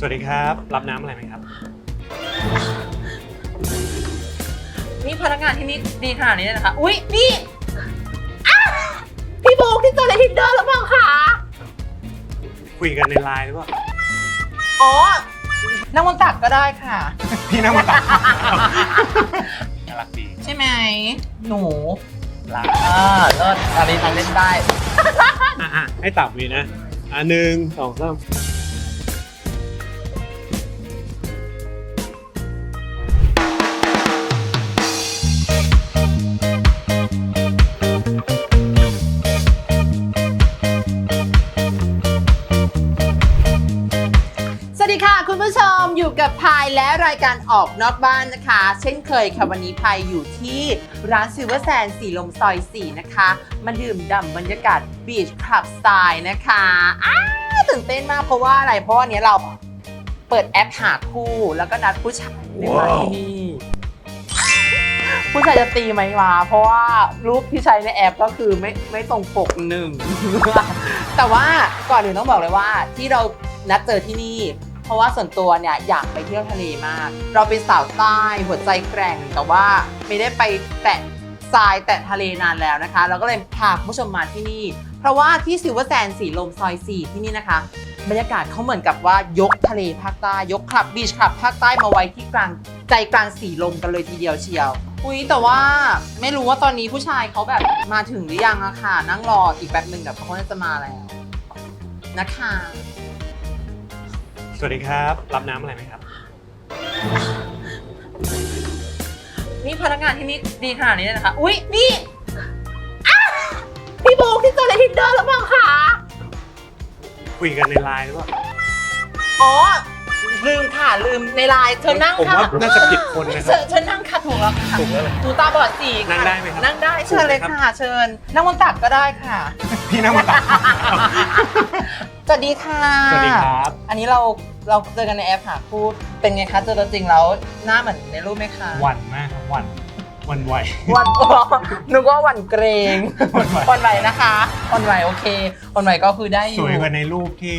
สวัสดีครับ รับน้ำอะไรไหมครับ นี่พนักงานที่นี่ดีขนาดนี้เลยนะคะ อุ๊ย นี่อ้าวพี่บุ๊กที่เจอในทินเดอร์หรือเปล่าคะคุยกันในไลน์หรือเปล่า อ๋อนั่งบนตักก็ได้ค่ะ พี่นั่งมาตักน่ารักดีใช่ไหม หนูรักอ่าเลิศอันนี้ทำเล่นได้อะอะให้ตับวีนะ อะหนึ่งสองสาม พายและรายการออกนอกบ้านนะคะ เช่นเคยค่ะวันนี้พายอยู่ที่ร้านซิลเวอร์แซนสีลมซอย 4 นะคะ มาดื่มด่ำบรรยากาศบีชคลับสไตล์นะคะอ้าตื่นเต้นมากเพราะว่าอะไร เพราะว่าเนี้ยเราเปิดแอปหาคู่แล้วก็นัดผู้ชายในมาที่นี่ผู้ชายจะตีไหมมา เพราะว่ารูปที่ใช้ในแอปก็คือไม่ไม่ตรงปกหนึ่งแต่ว่าก่อนอื่นต้องบอกเลยว่าที่เรานัดเจอที่นี่ เพราะว่าส่วนตัวเนี่ยอยากไปเที่ยวทะเลมาก เราเป็นสาวใต้หัวใจแกร่งแต่ว่าไม่ได้ไปแตะทรายแตะทะเลนานแล้วนะคะ เราก็เลยพาคุณผู้ชมมาที่นี่ เพราะว่าที่ซิลเวอร์แซนสีลมซอย 4 ที่นี่นะคะ บรรยากาศเขาเหมือนกับว่ายกทะเลภาคใต้ยกคลับบีชคลับภาคใต้มาไว้ที่กลางใจกลางสีลมกันเลยทีเดียวเชียวอุ้ยแต่ว่าไม่รู้ว่าตอนนี้ผู้ชายเขาแบบมาถึงหรือยังอะค่ะ นั่งรออีกแป๊บหนึ่งเดี๋ยวเขาจะมาแล้วนะคะ สวัสดีครับ รับน้ำอะไรไหมครับ นี่พนักงานที่นี่ดีขนาดนี้เลยนะคะ อุ๊ย นี่อ้าวพี่บุ๊กที่เจอในทินเดอร์หรือเปล่าคะคุยกันในไลน์หรือเปล่าอ๋อ ลืมค่ะ ลืมในไลน์เธอนั่งผมค่ะว่าน่าจะผิดคนนะคเธรับอเธอนั่งค่ะถูกแล้วค่ะถูกแล้วเลยตูตาบอดสีค่ะนั่งได้ไหมครับนั่งได้เชิญเลยถูกไหมครับค่ะ เชิญ นั่งบนตักก็ได้ค่ะ พี่นั่งมาตัก สวัสดีค่ะสวัสดีครับ อันนี้เราเราเจอกันในแอปหาคู่เป็นไงคะเจอตัวจริงแล้วหน้าเหมือนในรูปไหมคะหวันมากครับหวันหวันไหววันนึกว่าวันเกรงหวั่นไหววันไหวนะคะวันไหวโอเควันไหวก็คือได้อสยู่วยกว่าในรูปที่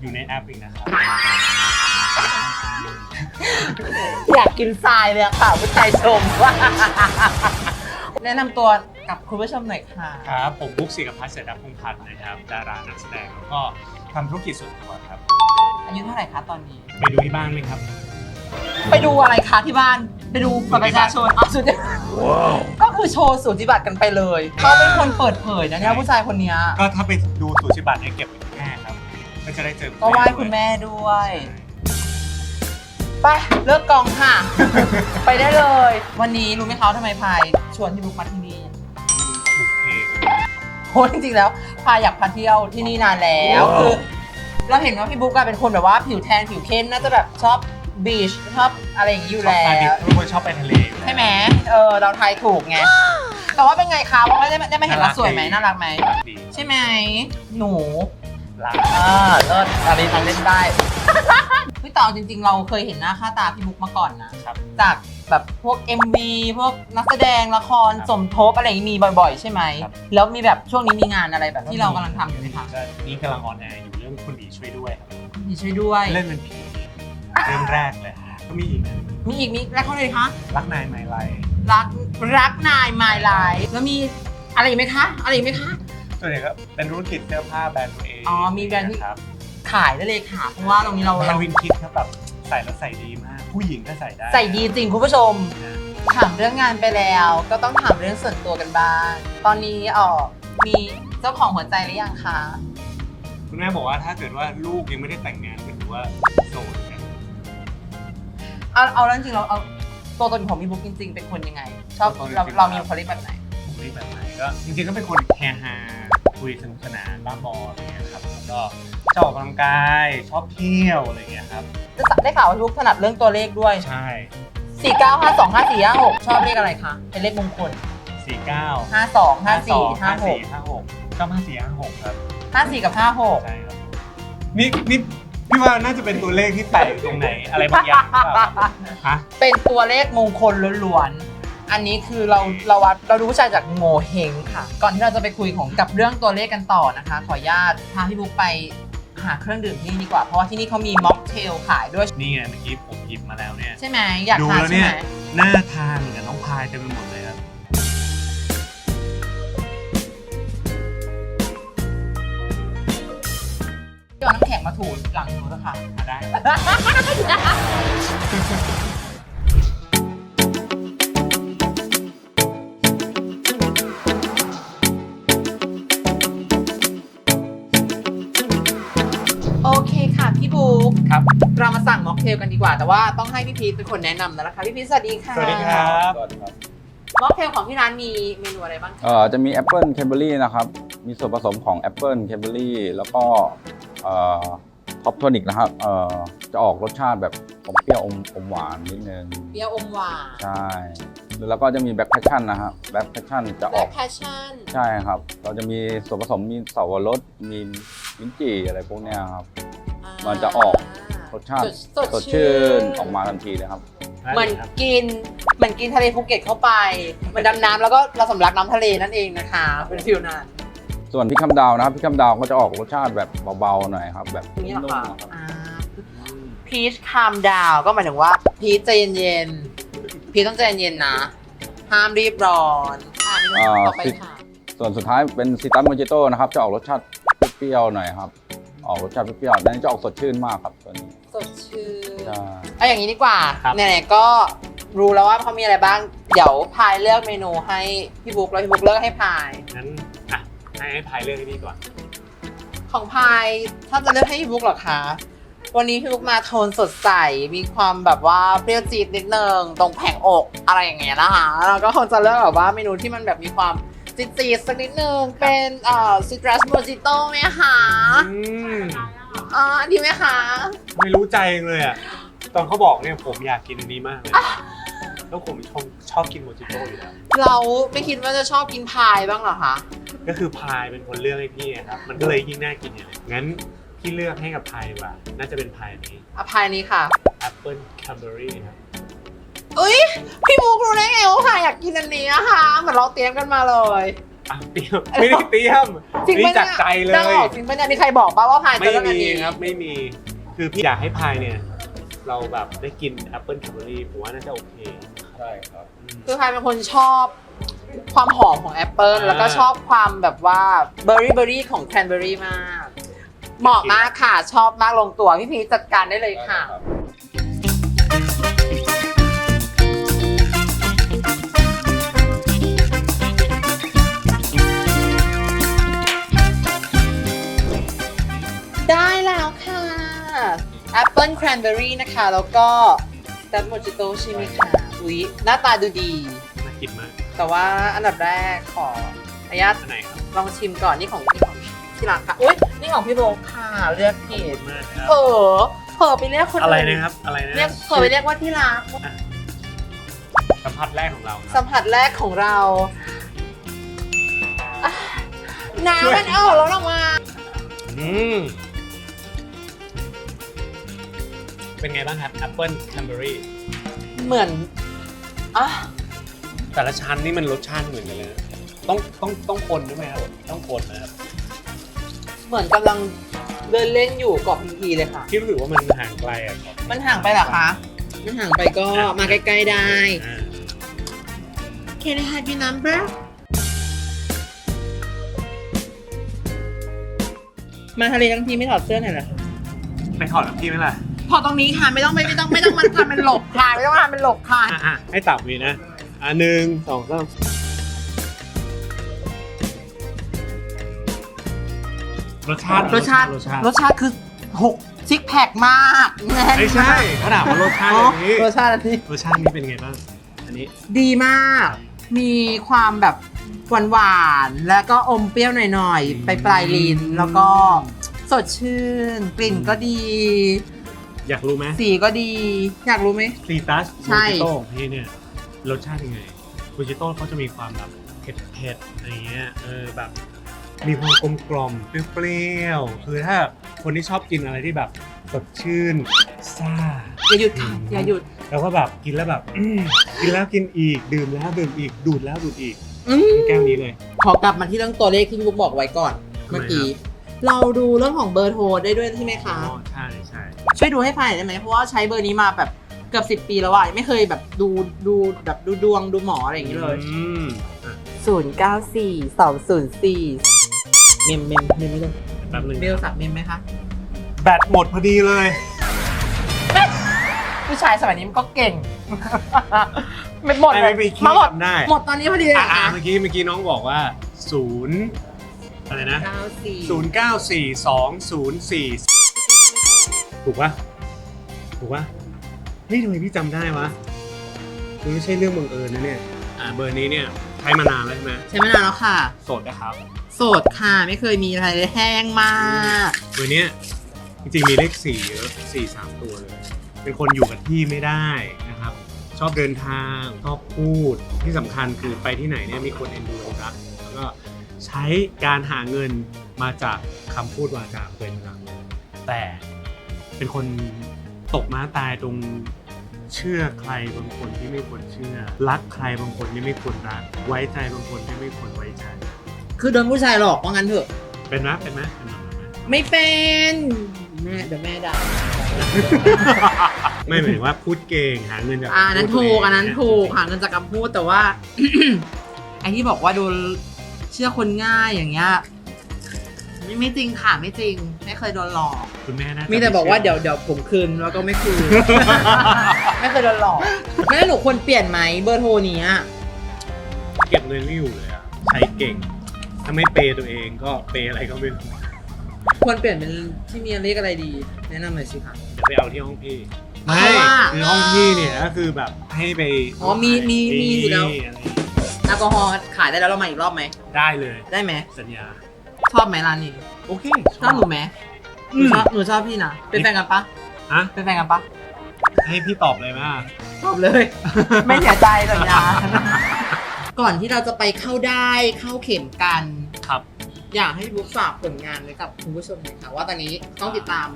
อยู่ในแอปอีกนะครับอยากกินทรายเลยอะค่ะผู้ชายชมว่าแนะนำตัว กับคุณผู้ชมหน่อยค่ะ ครับ ผมบุ๊กศิกพัฒน์เสดาพงษ์พัฒน์นะครับดารานักแสดงแล้วก็ทำธุรกิจส่วนตัวครับ อายุเท่าไหร่คะตอนนี้ ไปดูที่บ้านไหมครับ ไปดูอะไรคะที่บ้าน ไปดูบัตรประชาชนอ๋อสุดก็คือโชว์สูติบัตรกันไปเลย เขาเป็นคนเปิดเผยนะเนี่ยผู้ชายคนเนี้ยก็ถ้าไปดูสูติบัตรเนี่ยเก็บไว้ที่แม่ครับก็จะได้เจอก็ไหว้คุณแม่ด้วย ไปเลิกกองค่ะ ไปได้เลย วันนี้รู้ไหมคะว่าทำไมพายชวนพี่บุ๊กมาที่นี่บุกเพ โอ้จริงๆแล้วพายอยากพาเที่ยวที่นี่นานแล้วว้าว คือเราเห็นว่าพี่บุ๊กอะเป็นคนแบบว่าผิวแทนผิวเข้มน่าจะแบบชอบบีชชอบอะไรอย่างนี้อยู่ชอบแล้ไปดิวทุกคนชอบไปทะเลอยู่แล้ว ใช่ไหมเออเราทายถูกไง แต่ว่าเป็นไงคะว่าได้ได้มาเห็นเราสวยไหมน่ารักไหมรักดี ใช่ไหม หนู รักอ่าเลิศอันนี้ทำเล่นได้ พี่ต่อจริงๆ เราเคยเห็นหน้าค่าตาพี่บุ๊กมาก่อนนะครับ จากแบบพวก MV พวกนักแสดงละครครับสมทบอะไรอย่างนี้มีบ่อยๆ ใช่ไหม ครับ แล้วมีแบบช่วงนี้มีงานอะไรแบบที่เรากำลังทำอยู่ไหมคะก็นี่กำลังออนแอร์อยู่เรื่องคุณดีช่วยด้วยครับมีช่วยด้วย เล่นเป็นผีเรื่องแรกเลยก็มีอีกนะมีอีกมีแล้วเขาเลยคะรักนายไมไลรักรักนายมายไลฟ์แล้วมีอะไรอีกไหมคะ อะไรอีกไหมคะ ส่วนใหญ่ก็เป็นธุรกิจเสื้อผ้าแบรนด์ตัวเองอ๋อมีแบรนด์ที่ ครับขายได้เลยค่ะ เพราะว่าตรงนี้เราแบรนเราด์วินคิดครับแบบใส่แล้วใส่ดีมาก ผู้หญิงก็ใส่ได้ใส่ดีจริงคุณผู้ชม นะถามเรื่องงานไปแล้ว ก็ต้องถามเรื่องส่วนตัวกันบ้าง ตอนนี้เออมีเจ้าของหัวใจหรือยังคะคุณแม่บอกว่าถ้าเกิดว่าลูกยังไม่ได้แต่งงานก็ถือว่าโสดกันเอาเอาแล้วจริงๆเราเอาตัวตนของพี่บุ๊กจริง ๆ เป็นคนยังไง ชอบเราเรามีบุคลิกแบบไหนผมเรียกแบบไหนก็จริงๆก็เป็นคนแฮฮาคุยสนุกสนานบ้าบออะไรเงี้ยครับแล้วก็ชอบออกกำลังกายชอบเที่ยวอะไรเงี้ยครับได้ข่าวว่าพี่บุ๊กถนัดเรื่องตัวเลขด้วย ใช่ 4 9 5 2 5 4 5 6 ชอบเลขอะไรคะ เป็นเลขมงคลสี่เก้า5 2 5 4ห้า5สี่6ห้าหกชอบห้าสี่ห้าหกครับ5 4 กับ 5 6 ใช่ครับนี่นี่พี่ว่าน่าจะเป็นตัวเลขที่แปะอยู่ตรงไหนอะไรบางอย่างหรือเปล่าฮะเป็นตัวเลขมงคลล้วนๆ อันนี้คือเราเราวัดเรารู้ใจจากโงเฮงค่ะ ก่อนที่เราจะไปคุยของกับเรื่องตัวเลขกันต่อนะคะ ขออนุญาตพาพี่บุ๊กไปหาเครื่องดื่มที่นี่ดีกว่า เพราะว่าที่นี่เขามีม็อกเทลขายด้วย นี่ไงเมื่อกี้ผมหยิบมาแล้วเนี่ย ใช่ไหมอยากดูทานแล้วใช่เนี่ไหยมน่าทานเหมือนกับน้องพายเต็มไปหมดเลยครับ เดี๋ยวเอาน้ำแข็งมาถูหลังหนูนะคะ มาได้ กครับ เรามาสั่งม็อกเทลกันดีกว่า แต่ว่าต้องให้พี่พีทเป็นคนแนะนำแล้วนะคะพี่พีทสวัสดีค่ะสวัสดีครับม็อกเทลของที่ร้านมีเมนูอะไรบ้างคะเอ่อจะมีแอปเปิลแคนเบอรี่นะครับ มีส่วนผสมของแอปเปิลแคนเบอรี่แล้วก็ท็อปโทนิกนะครับเอ่อจะออกรสชาติแบบอมเปรี้ยวอมอมหวานนิดนึงเปรี้ยวอมหวานใช่แล้วก็จะมีแบ็คแพชชั่นนะฮะแบ็คแพชชั่นจะอแบล็อคกแพชชั่นใช่ครับ เราจะมีส่วนผสมมีเสาวรสมีลิ้นจี่อะไรพวกเนี้ยครับ มันจะออกรสชาติสดสดชื่นออกมาทันทีเลยครับ เหมือนกินเหมือนกินทะเลภูเก็ตเข้าไปเหมือนดำน้ำแล้วก็เราสำลักน้ำทะเลนั่นเองนะคะเป็นฟิลนั้นส่วนพริกคำดาวนะครับพริกคำดาวก็จะออกรสชาติแบบเบาๆหน่อยครับ แบบอย่างนี้เหรอนุ่มคะๆครับพีชคามดาวก็หมายถึงว่าพีชใจเย็นๆพีชต้องใจเย็นๆนะ ห้ามรีบร้อนอ่าเมนูต่อไปค่ะส่วนสุดท้ายเป็นซิตัสโมจิโต้นะครับ จะออกรสชาติเปรี้ยวๆหน่อยครับ ออกรสชาติเปรี้ยวๆนั่นจะออกสดชื่นมากครับตัวนี้สดชื่นใช่เอาอย่างนี้ดีกว่าครับ ไหนๆก็รู้แล้วว่าเขามีอะไรบ้าง เดี๋ยวพายเลือกเมนูให้พี่บุ๊กแล้วพี่บุ๊กเลือกให้พาย งั้นอะให้ให้พายเลือกให้พี่ก่อน ของพายถ้าจะเลือกให้พี่บุ๊กเหรอคะ วันนี้พี่บุ๊กมาโทนสดใส มีความแบบว่าเปรี้ยวจี๊ดนิดนึงตรงแผงอกอะไรอย่างเงี้ยนะคะ แล้วก็คงจะเลือกแบบว่าเมนูที่มันแบบมีความ จี๊ดๆสักนิดนึง เป็นเอ่อซิตรัสโมจิโต้ไหมคะอืมอ่าดีไหมคะ ไม่รู้ใจเลยอะ ตอนเขาบอกเนี่ยผมอยากกินอันนี้มากเลย แล้วผมชอบชอบกินโมจิโต้อยู่แล้ว เราไม่คิดว่าจะชอบกินพายบ้างเหรอคะ ก็คือพายเป็นคนเลือกให้พี่อะครับ มันก็เลยยิ่งน่ากินอย่างเลยงั้นพี่เลือกให้กับพายดีกว่า น่าจะเป็นพายนี้อะพายนี้ค่ะ Apple Cadbury ครับ เอ้ยพี่บุ๊กรู้ได้ไงว่าพายอยากกินอันนี้อะคะเหมือนเราเตรียมกันมาเลย อะเตรียมไม่ได้เตรียมจริงนี่ปะจากเนี่ยใจเลดาวยออกจริงปะเนี่ยมีใครบอกป่าว่าพายจะไม่เลือกอันมีนี้ครับไม่มีคือพี่อยากให้พายเนี่ย เราแบบได้กิน Apple Cadbury ผมว่าน่าจะโอเคใช่ครับอืมคือพายเป็นคนชอบความหอมของแอปเปิลอ่าแล้วก็ชอบความแบบว่าเบอร์รี่เบอร์รี่ของแคนเบอร์รี่มาก เหมาะมากค่ะชอบมากลงตัวพี่พีชจัดการได้เลยค่ะ ได้ ปเปิลแครนเบอรี่นะคะ แล้วก็ดับโมจิโต้ใช่ไหมคะอุ๊ยหน้าตาดูดี น่ากินมากแต่ว่าอันดับแรกขออนุญาตอันไหนครับลองชิมก่อนนี่ของนี่ของที่ร้านค่ะอุ้ยนี่ของพี่โบงค่ะเลือกขอบผิคุดณมากครับ เผลอเผลอไปเรียกคนอะไรอื่นะครับ อะไรนะเรียกเผลอไปเรียกว่าที่รัก สัมผัสแรกของเราคสัรับมผัสแรกของเราอะน้ำมันออกแล้วออกมา อืม เป็นไงบ้างครับ Apple Cadbury เหมือนอะแต่ละชั้นนี่มันรสชาติเหมือนกันเลยนะต้องต้องต้องคนด้วยไหมครับต้องคนนะครับเหมือนกำลังเดินเล่นอยู่เกาะพีพีเลยค่ะพี่รู้สึกว่ามันห่างไกลอะครับมันห่างไปเหรอคะ มันห่างไปก็มาใกล้ๆได้ อ่า Can I have your number มาทะเลทั้งทีไม่ถอดเสื้อหน่อยเหรอ ไปถอดกับพี่ไหมล่ะ ถอดตรงนี้ค่ะไม่ต้องไม่ไม่ต้องไม่ต้องมันทำเป็นหลบค่ะไม่ต้องทำเป็นหลบค่ะอะอะให้ตับมีนะอะหนึ่งสองสามรสชาติรสชาติรสชาติรสชาติคือหกซิกแพคมากแน่นไม่ใช่มากเขาถามว่ารสชาติอ๋อแบบนี้รสชาติอันนี้รสชาตินี้เป็นไงบ้างอันนี้ดีมาก มีความแบบหวานหวานๆแล้วก็อมเปรี้ยวหน่อยอืมๆไปปลายลิ้นแล้วก็สดชื่น กลิ่นก็ดี อยากรู้ไหมสีก็ดี อยากรู้ไหม ซีตัสใช่โมจิโต้ของพี่เนี่ยรสชาติยังไงโมจิโต้เขาจะมีความแบบเผ็ดเผ็ดๆอะไรเงี้ยเออแบบ มีความกลมกล่อมๆเปรี้ยวๆคือถ้าคนที่ชอบกินอะไรที่แบบสดชื่นซ่า อย่าหยุดค่ะอย่าหยุด แล้วก็แบบกินแล้วแบบอืมกินแล้วกินอีกดื่มแล้วดื่มอีกดูดแล้วดูดอีกอืม แก้วนี้เลย ขอกลับมาที่เรื่องตัวเลขที่พี่บุ๊กบอกไว้ก่อน ทำไม เมื่อกี้ เราดูเรื่องของเบอร์โทรได้ด้วยใช่ไหมอ๋คะอใช่ใช่ ช่วยดูให้พายได้ไหมเพราะว่าใช้เบอร์นี้มาแบบเกือบสิบ10ปีแล้วอะไม่เคยแบบดูดูแบบดูดวงดูหมออะไรอย่างนี้เลยอืมอะศูนย์เก้าสี่สองศูนย์สี่เมมเมมเมมไม่เลยแป๊บนึงเบลสับเมมไหมคะแบตหมดพอดีเลย ผู้ชายสมัยนี้มันก็เก่ง ไม่หมดไม่เลไม่ยไปคิดมาหมดจำได้ หมดตอนนี้พอดีเลยอะเหรออะคะเมื่อกี้เมื่อกี้น้องบอกว่าศูนย์อะไรนะเก้าสี่ศูนย์เก้าสี่สองศูนย์สี่ ถูกปะถูกปะเฮ้ยทำไมพี่จำได้วะมันไม่ใช่เรื่องบังเอิญนะเนี่ย อ่าเบอร์นี้เนี่ยใช้มานานแล้วใช่ไหมใช้มานานแล้วค่ะ โสดนะครับ โสดค่ะ ไม่เคยมีอะไรเลยแห้งมากเบอร์เนี้ยจริงๆมีเลขสี่เยอะสี่สามตัวเลย เป็นคนอยู่กับที่ไม่ได้นะครับ ชอบเดินทางชอบพูดที่สำคัญคือไปที่ไหนเนี่ยมีคนเอ็นดูรักแล้วก็ใช้การหาเงินมาจากคำพูดวาจาเป็นหลักแต่ เป็นคนตกม้าตายตรงเชื่อใครบางคนที่ไม่ควรเชื่อ รักใครบางคนที่ไม่ควรรัก ไว้ใจบางคนที่ไม่ควรไว้ใจ คือโดนผู้ชายหลอกว่างั้นเถอะ เป็นไหมเป็นไหมเป็นแบบนั้นไหมไม่เป็นแม่เดี๋ยวแม่ด่าไม่หมายถึงว่าพูดเก่งหาเงินจากอ่านั้นพูดถูตัวกเงอันนั้นถูกหาเงินจากคำพูดแต่ว่า ไอ้ที่บอกว่าโดนเชื่อคนง่ายอย่างเงี้ย ไม่ไม่จริงค่ะไม่จริง ไม่เคยโดนหลอก คุณแม่น่าจะมีแต่บอกว่าไชื่เดี๋ยวเดี๋ยวผมคืนแล้วก็ไม่คืน ไม่เคยโดนหลอกไม่แล้วหนูควรเปลี่ยนไหมเบอร์โทรนี้อะเก็บเงินไม่อยู่เลยอะใช้เก่ง ถ้าไม่เปย์ตัวเองก็เปย์อะไรก็ไม่รู้ควรเปลี่ยนเป็นที่มีเลขอะไรดี แนะนำหน่อยสิคะ เดี๋ยวไปเอาที่ห้องพี่เพไม่ราะว่า คือห้องพี่เนี่ยก็คือแบบให้ไปอ๋อมีมีมีอยู่แล้วอะไรแอลกอฮอล์ขายได้แล้วเรามาอีกรอบไหมได้เลย ได้ไหมสัญญา ชอบไหมร้านนี้โอเคชอบหนูไหมหอืนูมชอบหนูชอบพี่นะเป็นแฟนกันปะฮะเป็นแฟนกันปะให้พี่ตอบเลยว่าชอบเลย ไม่เสียใจสัญญาก่อนที่เราจะไปเข้าได้เข้าเข็มกันครับ อยากให้พี่บุ๊กฝากผลงานไว้กับคุณผู้ชมหน่อยค่ะว่าตอนนี้ต้องติดตาม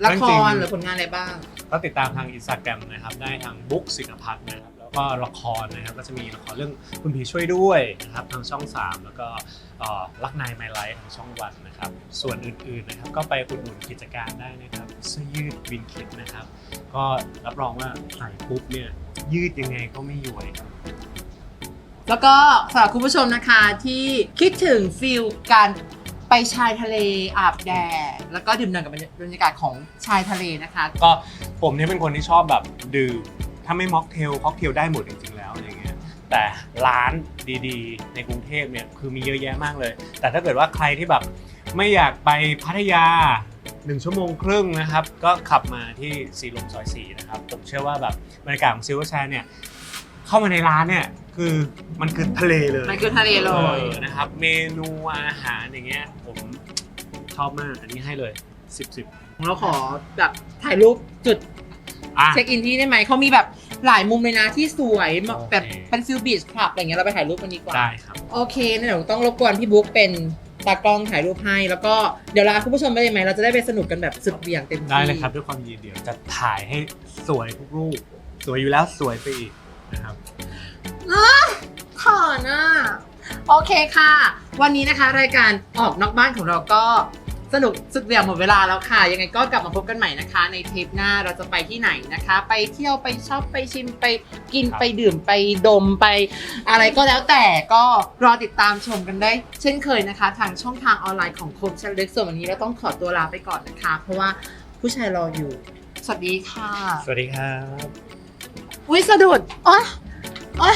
จริละงคๆรหรือผลงานอะไรบ้าง ก็ติดตามทางอินสตาแกรมนะครับ ได้ทางบุ๊กศิกพัฒน์นะครับ แล้วก็ละครนะครับ ก็จะมีละครเรื่องคุณผีช่วยด้วยนะครับทางช่อง 3 แล้วก็ เอ่อรักนายไมไลท์ทางช่องวันนะครับ ส่วนอื่นๆนะครับ ก็ไปอุดหนุนกิจการได้นะครับเสื้อยืดวินคิดนะครับ ก็รับรองว่าใส่ปุ๊บเนี่ยยืดยังไงก็ไม่ย้วยแล้วก็สำหรับคุณผู้ชมนะคะที่คิดถึงฟิลการไปชายทะเลอาบแดดแล้วก็ดื่มด่ำกับบรรยากาศของชายทะเลนะคะ ก็ผมเนี่ยเป็นคนที่ชอบแบบดื่มถ้าไม่ม็อกเทลค็อกเทลได้หมดจริงๆแล้วอะไรเงี้ย แต่ร้านดีๆ ในกรุงเทพเนี่ยคือมีเยอะแยะมากเลย แต่ถ้าเกิดว่าใครที่แบบไม่อยากไปพัทยา1ชั่วโมงครึ่งนะครับ ก็ขับมาที่สีลมซอย4นะครับ ผมเชื่อว่าแบบบรรยากาศของซิลเวอร์แชร์เนี่ยเข้ามาในร้านเนี่ยคือมันคือทะเลเลยมันคือทะเลเลยออนะครับ เมนูอาหารอย่างเงี้ยผมชอบมากอันนี้ให้เลย 10 10เราขอแบบถ่ายรูปจุดอะ เช็คอินที่ได้ไหมเขามีแบบ หลายมุมเลยนะที่สวยโอเคแบบเป็นฟิลบีชคลับอะไรเงี้ยเราไปถ่ายรูปกันดีกว่า ได้ครับ โอเคงั้นเดี๋ยวต้องรบกวนพี่บุ๊กเป็นตากล้องถ่ายรูปให้ แล้วก็เดี๋ยวลาคุณผู้ชมไปเลยไหมเราจะได้ไปสนุกกันแบบสุดเหวี่ยงเต็มที่ได้เลยครับด้วยความยินดีเดี๋ยวจะถ่ายให้สวยทุกรูป สวยอยู่แล้วสวยไปอีกนะครับขอนะโอเคค่ะ วันนี้นะคะรายการออกนอกบ้านของเราก็ สนุกสุดเหวี่ยงหมดเวลาแล้วค่ะ ยังไงก็กลับมาพบกันใหม่นะคะ ในเทปหน้าเราจะไปที่ไหนนะคะ ไปเที่ยวไปช็อปไปชิมไปกินครับไปดื่มไปดมไป อะไรก็แล้วแต่ก็รอติดตามชมกันได้ เช่นเคยนะคะ ทางช่องทางออนไลน์ของคมชันเล็กส่วนวันนี้เราต้องขอตัวลาไปก่อนนะคะ เพราะว่าผู้ชายรออยู่ สวัสดีค่ะ สวัสดีครับ อุ้ยสะดุดอ๋ออ๋อ